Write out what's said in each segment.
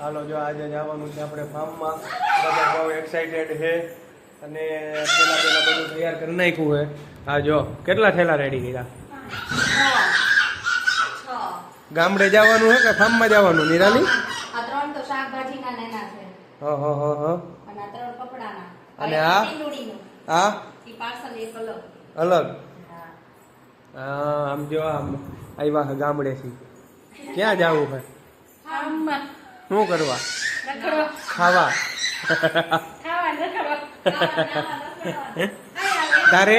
હાલો જો આજે જવાનું છે આપણે ફાર્મમાં બધા બહુ એક્સાઇટેડ છે. અને પહેલાં પહેલાં બધું તૈયાર કરી નાખ્યું છે. હા જો કેટલા થેલા રેડી કર્યા? ગામડે જવાનું છે કે ફાર્મમાં જવાનું નિરાલી? અને આ આ? અલગ. આમ જો આમ આવ્યા ગામડેથી. ક્યાં જવું છે? શું કરવા. ખાવા. તારે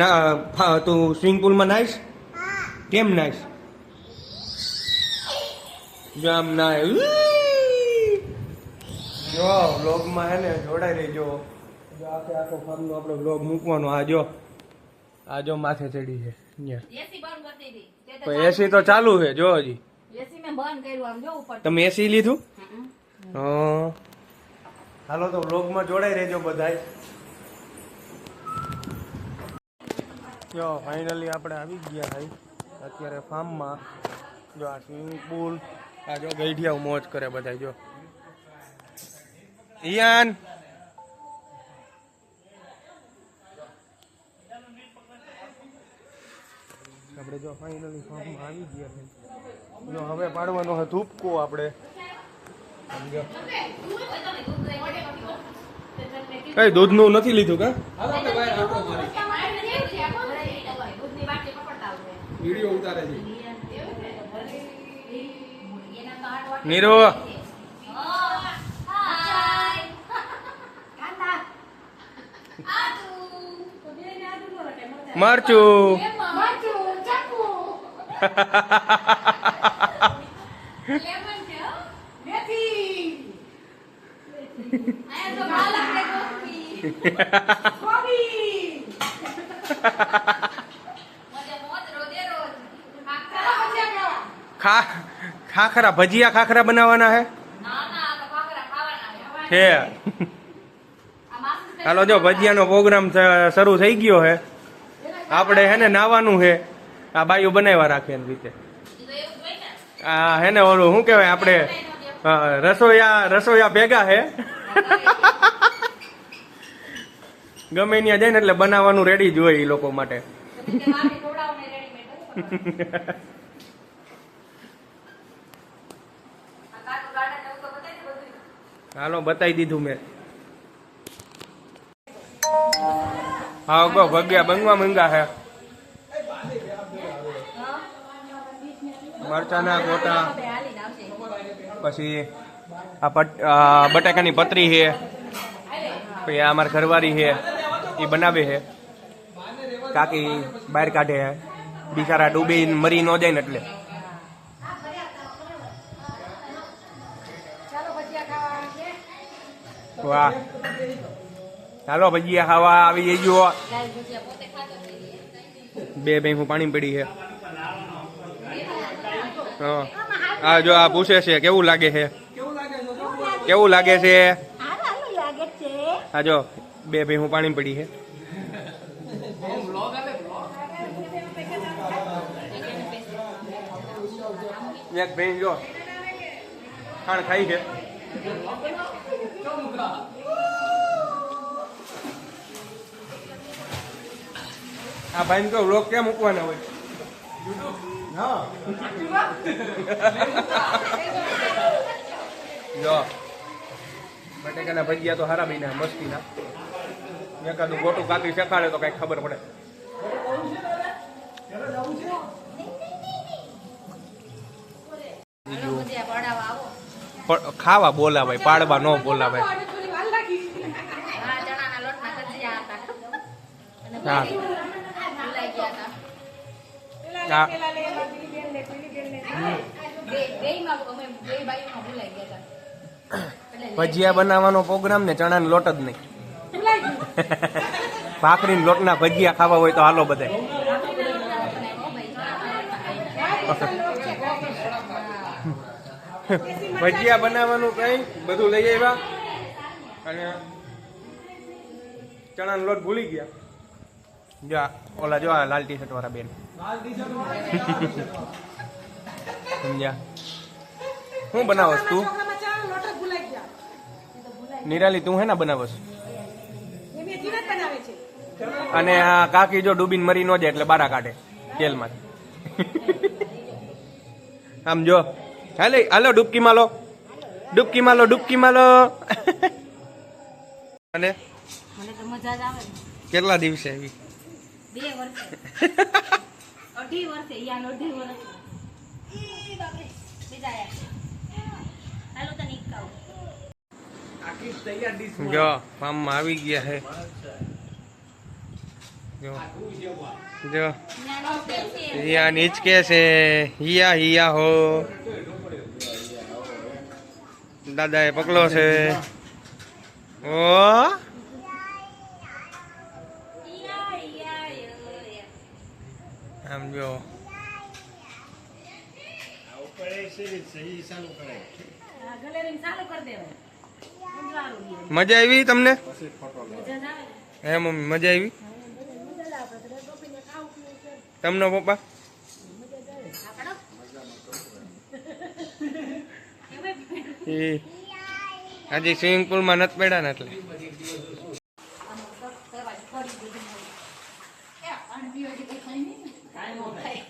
ના તું સ્વિમિંગ પુલમાં નાહીશ કેમ નાહીશ જામ આમ નાય જો વ્લોગમાં હે ને જોડાઈ રહેજો. જો આખે આખો ફરનો આપણો વ્લોગ મૂકવાનો. આ જો આ જો માથે ચડી છે એસી તો ચાલુ છે જો હજી. એસી મેં બંધ કર્યું આમ જો ઉપર તમે એસી લીધું. હાલો તો વ્લોગમાં જોડાઈ રહેજો બધાય. જો ફાઇનલી આપણે આવી ગયા ભાઈ. અત્યારે ફાર્મમાં જો આ સ્વિમિંગ પુલ આ જો ગઈઢિયા મોજ કરે બધા જો. ઈયાન! આપણે જો ફાઇનલી ફાર્મમાં આવી ગયા હવે પાડવાનો છે ધૂપકો આપણે. કઈ કઈ દૂધનું નથી લીધું કા? વીડિયો ઉતારે છે. નીરવ. મરચું. ખાખરા, ભજીયા ખાખરા બનાવવાના હે? છે હાલો, જો, ભજીયાનો પ્રોગ્રામ શરૂ થઈ ગયો હે. આપણે હે ને નાવાનું હે. આ બાયું બનાવ્યા રાખે એની રીતે. આ હે ને ઓલું શું કહેવાય આપણે? રસોયા રસોઈયા ભેગા હે. ગમે ત્યાં જાય ને એટલે બનાવવાનું રેડી જ હોય એ લોકો માટે. હાલો, બતાવી દીધું મેં. હા ગો ભગ્યા બંગવા મંગા હે. મરચાના ગોટા, પછી આ બટાકાની પતરી છે, પછી આ અમારી ઘરવાળી છે, એ બનાવે છે. કાકી બહાર કાઢે છે. બિચારા ડૂબી મરી ન જાય ને એટલે. વાહ. ચાલો ભજીયા ખાવા આવી જજો બે બે હું પાણી પડી છે. હા, જો આ પૂછે છે, કેવું લાગે છે? કેવું લાગે છે? આ જો, બે ભાઈ હું પાણી પડી છે. એક ભાઈ જો, ખાણ ખાઈ છે. આ ભાઈ કહો લોક કેમ મૂકવાના હોય? હા જો બટેકાના ભજીયા તો હારા મસ્તી મસ્તીના. એકાદું ગોટું કાકી શેખાડે તો કઈ ખબર પડે. પણ ખાવા બોલાવાય પાડવા ન બોલાવાય. હા. હા ભજીયા બનાવવાનો પ્રોગ્રામ ને ચણાનો લોટ જ નહીં. ભાખરી લોટના ભજીયા ખાવા હોય તો હાલો બધા. ભજીયા બનાવવાનું કઈ? બધું લઈ આવ્યા? અને ચણા લોટ ભૂલી ગયા. જો આ ઓલા જો આ લાલ ટી શર્ટ વાળા બેન સમજ્યા હું બનાવસ તું નિરાલી તું હે ના બનાવસ એ મેં જીવત બનાવે છે અને આ કાકી જો ડૂબીને મરી ન જાય એટલે બારા કાઢે તેલમાં આમ જો. હાલે હાલો ડૂબકી માલો. ડૂબકી માલો ડૂબકી માલો. અને? મને તો મજા જ આવે. કેટલા દિવસે આવી? બે વર્ષે. અઢી વર્ષે યાન અઢી વર્ષ. બીજા હાલો તને ઈકાવું. જો ફાર્મમાં આવી ગયા હે જો. જો. હિયા નીચકે છે. હિયા હિયા હો. દાદાએ પકડો છે. ઓ. આમ જો. મજા આવી તમને. હે મમ્મી મજા આવી? તમને પપ્પા? એ. આજે સ્વિમિંગ પુલમાં નથી પડ્યા ને એટલે.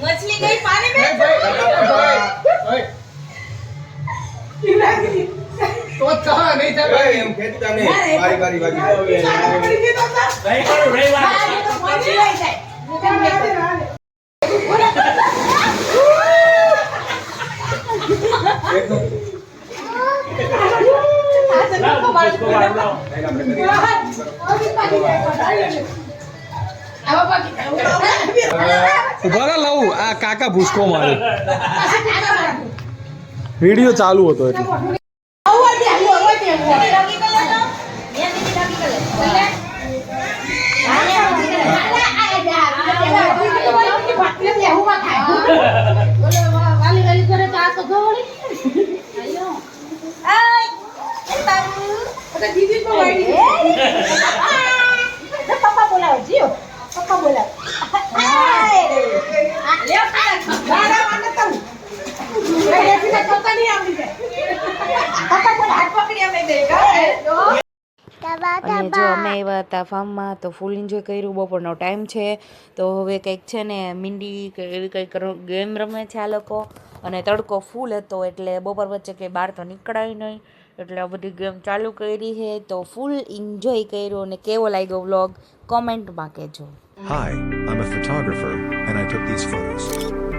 મછલી ગઈ પાણી में એમ ખેંચતા નહીં. બારી બારી બારી પડી ગઈ તો મછલી લઈ જાય. ઊભા લઉં આ કાકા ભૂસકો મારે વીડિયો ચાલુ હતો એટલે ડગી કલર તો? મેં દીધી ડગી કલર. આય, એ તારું. દીદી તો વાળી પપ્પા બોલાવો જીઓ. પપ્પા બોલાવો. તો. અને જો અમે આવ્યા હતા ફાર્મમાં તો ફૂલ એન્જોય કર્યું. બપોરનો ટાઈમ છે. તો હવે કંઈક છે ને મીંડી કે એવી કંઈક ગેમ રમે છે આ લોકો. અને તડકો ફૂલ હતો એટલે બપોર વચ્ચે કંઈ બહાર તો નીકળાય નહીં. એટલે આ બધી ગેમ ચાલુ કરી છે. તો ફૂલ એન્જોય કર્યો અને કેવો લાગ્યો વ્લોગ કોમેન્ટમાં કહેજો. Hi I am a photographer and I took this photos.